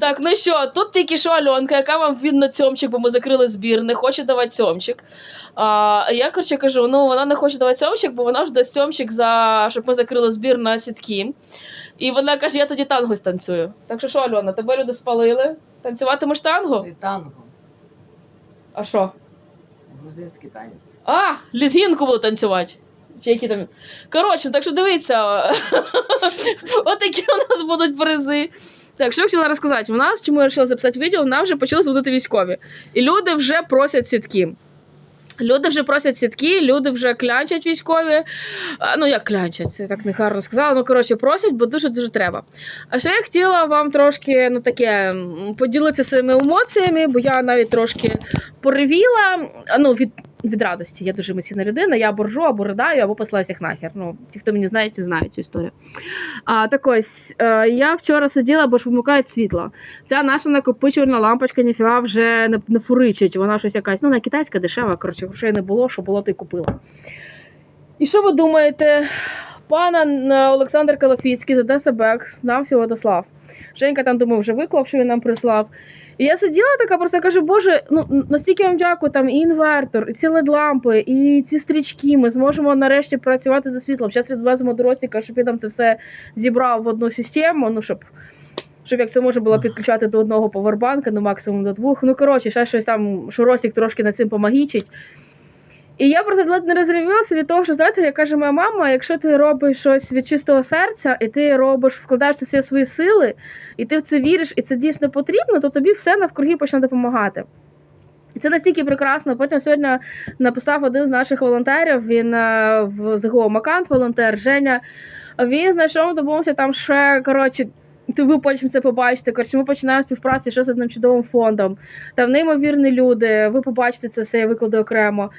Так, ну що, тут тільки що Альонка, яка вам видно цьомчик, бо ми закрили збір, не хоче давати цьомчик. А я, коротше, кажу, ну вона не хоче давати цьомчик, бо вона ж дасть цьомчик, за, щоб ми закрили збір на сітки. І вона каже, я тоді танго станцюю. Так що що, Альона, тебе люди спалили? Танцюватимеш танго? І танго. А що? Грузинський танець. А, лізгінку буду танцювати. Чи які там. Коротше, так що дивіться. Отакі у нас будуть призи. Так, що я хотіла розказати? У нас, чому я вирішила записати відео, в вже почали зводити військові. І люди вже просять сітки. Люди вже просять сітки, люди вже клянчать військові. А, Ну, як клянчать, це так не гарно сказала. Ну, коротше, просять, бо дуже-дуже треба. А ще я хотіла вам трошки ну, таке поділитися своїми емоціями, бо я навіть трошки поревіла. а, Ну, від, від радості. Я дуже емоційна людина, я боржу або ридаю, або посилаю всіх нахер. Ну, ті, хто мені знає, ті знають цю історію. А, так ось, е, я вчора сиділа, бо ж вимикають світло. Ця наша накопичувальна лампочка ніфіга вже не, не фуричить. Вона щось якась, ну, вона китайська, дешева, коротше, грошей не було, що було, то й купила. І що ви думаєте? Пана е, Олександр Калафіцький з Одеса Бек знав Святослав. Женька там думав, вже виклав, що він нам прислав. І я сиділа така, просто кажу, боже, ну настільки вам дякую, там і інвертор, і ці LED-лампи, і ці стрічки. Ми зможемо нарешті працювати за світлом. Зараз відвеземо до Ростіка, щоб він там це все зібрав в одну систему. Ну щоб, щоб як це можна було підключати до одного повербанка, ну максимум до двох. Ну коротше, ще щось там, що Ростік трошки над цим помагічить. І я просто ледь не розривілася від того, що знаєте, як каже моя мама, якщо ти робиш щось від чистого серця, і ти робиш, вкладаєш всі свої сили, і ти в це віриш, і це дійсно потрібно, то тобі все навкруги почне допомагати. І це настільки прекрасно. Потім сьогодні написав один з наших волонтерів, він е, в ЗГО Макант, волонтер Женя. Він знайшов, домовився там ще, коротше, ти ви потім це побачите. Коротше, ми починаємо співпрацю ще з одним чудовим фондом. Там неймовірні люди, ви побачите це все, я викладу окремо.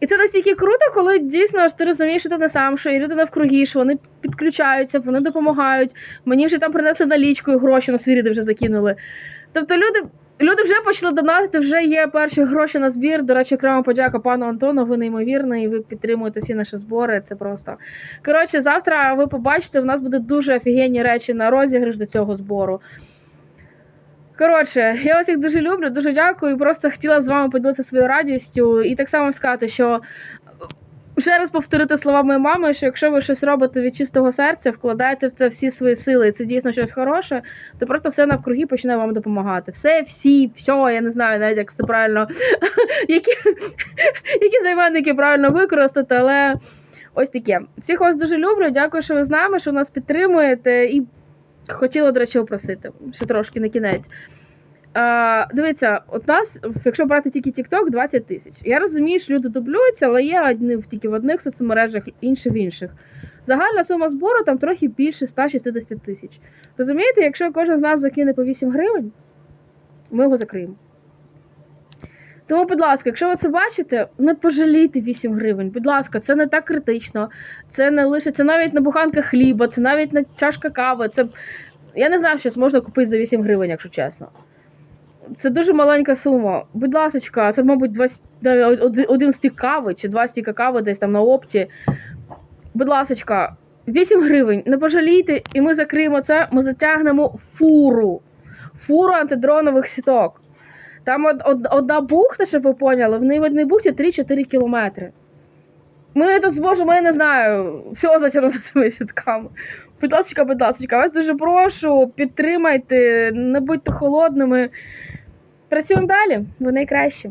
І це настільки круто, коли дійсно ж ти розумієш, що ти не сам, що і люди навкруги, що вони підключаються, вони допомагають. Мені вже там принесли налічкою гроші, на свіріди вже закинули. Тобто люди. Люди вже почали донатити, вже є перші гроші на збір. До речі, окрема подяка пану Антону. Ви неймовірний, ви підтримуєте всі наші збори. Це просто коротше. Завтра ви побачите, у нас буде дуже офігенні речі на розіграш до цього збору. Коротше, я вас всіх дуже люблю, дуже дякую. Просто хотіла з вами поділитися своєю радістю і так само сказати, що ще раз повторити слова моєї мами, що якщо ви щось робите від чистого серця, вкладаєте в це всі свої сили, і це дійсно щось хороше, то просто все навкруги почне вам допомагати. Все, всі, все, я не знаю навіть як це правильно, які, які займенники правильно використати, але ось таке. Всіх вас дуже люблю. Дякую, що ви з нами, що нас підтримуєте. І хотіла, до речі, попросити ще трошки на кінець. А, дивіться, от нас, якщо брати тільки TikTok, 20 тисяч. Я розумію, що люди дублюються, але є одні тільки в одних соцмережах, інші в інших. Загальна сума збору там трохи більше 160 тисяч. Розумієте, якщо кожен з нас закине по 8 гривень, ми його закриємо. Тому, будь ласка, якщо ви це бачите, не пожалійте 8 гривень. Будь ласка, це не так критично. Це не лише це навіть на буханка хліба, це навіть на чашка кави. Це я не знаю, що можна купити за 8 гривень, якщо чесно. Це дуже маленька сума. Будь ласка, це, мабуть, два, с- да, один- один стік кави чи два стіка кави десь там на опті. Будь ласка, 8 гривень, не пожалійте, і ми закриємо це, ми затягнемо фуру. Фуру антидронових сіток. Там од, од, одна бухта, щоб ви поняли, в неї в одній бухті 3-4 кілометри. Ми тут зможемо, я не знаю, все затягнути цими сітками. Будь ласка, будь ласка, вас дуже прошу, підтримайте, не будьте холодними. Працюємо далі, ви найкращі.